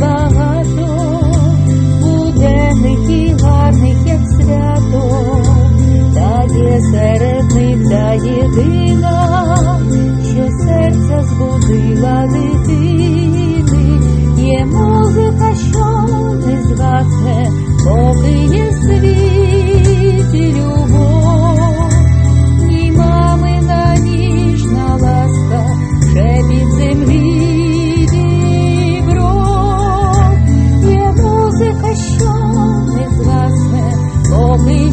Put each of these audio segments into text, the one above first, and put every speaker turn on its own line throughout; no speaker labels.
багато, буденних і як свято, та є серед них та єдина, що серця збудила дитини, є музика, що не згасне, поки є в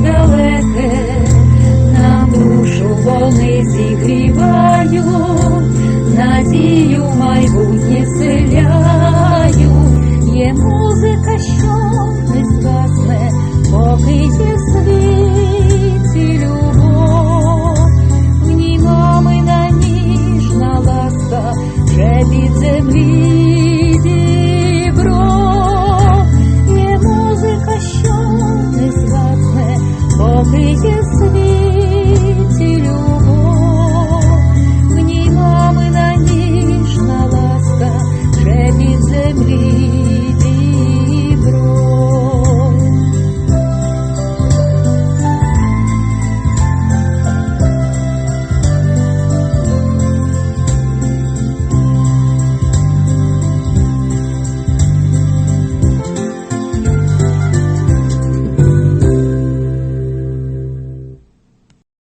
далеке, на душу вони зігріваю, надію майбутнє вселяють, є музика, що не скасне, поки є світі любов, в ній мами на ніжна ласка вже під землі.